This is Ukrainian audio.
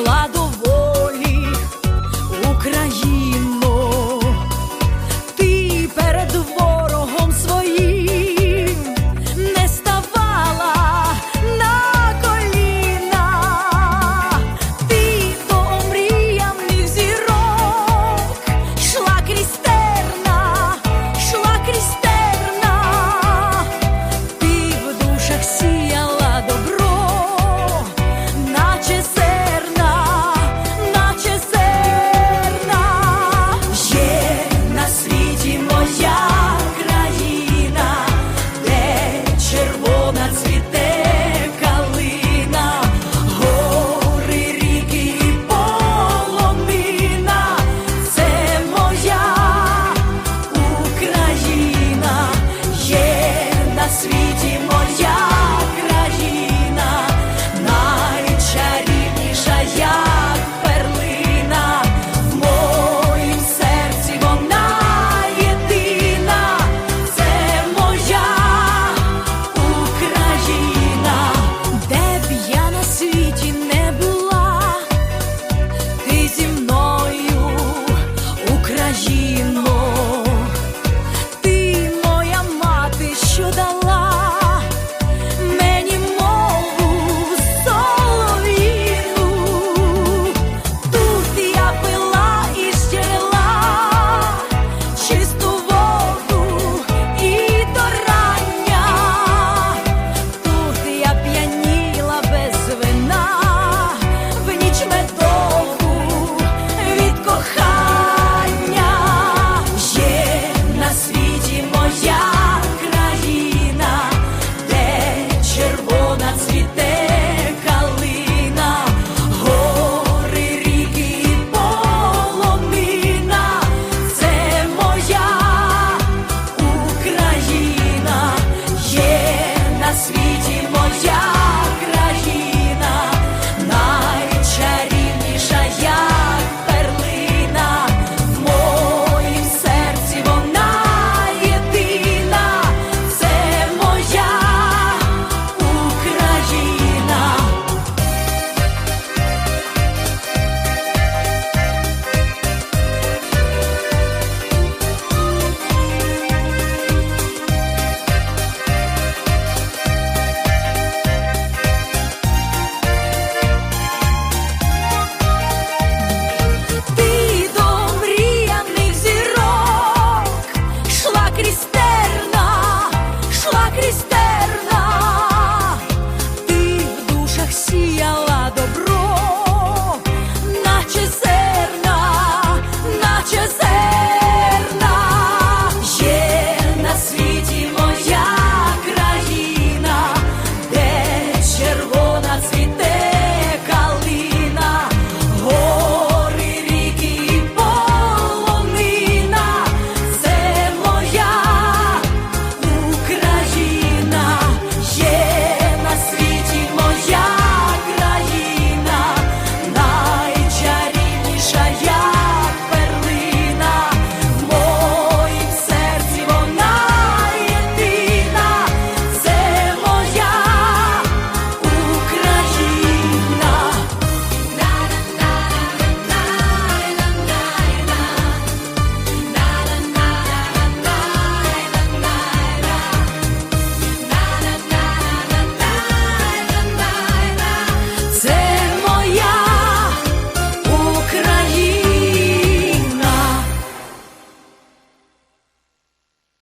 прийшла до волі Україно, ти перед ворогом своїм не ставала на коліна, ти по омріяних зірок, шла крістерна, шла крістерна, ти в душах сіяла.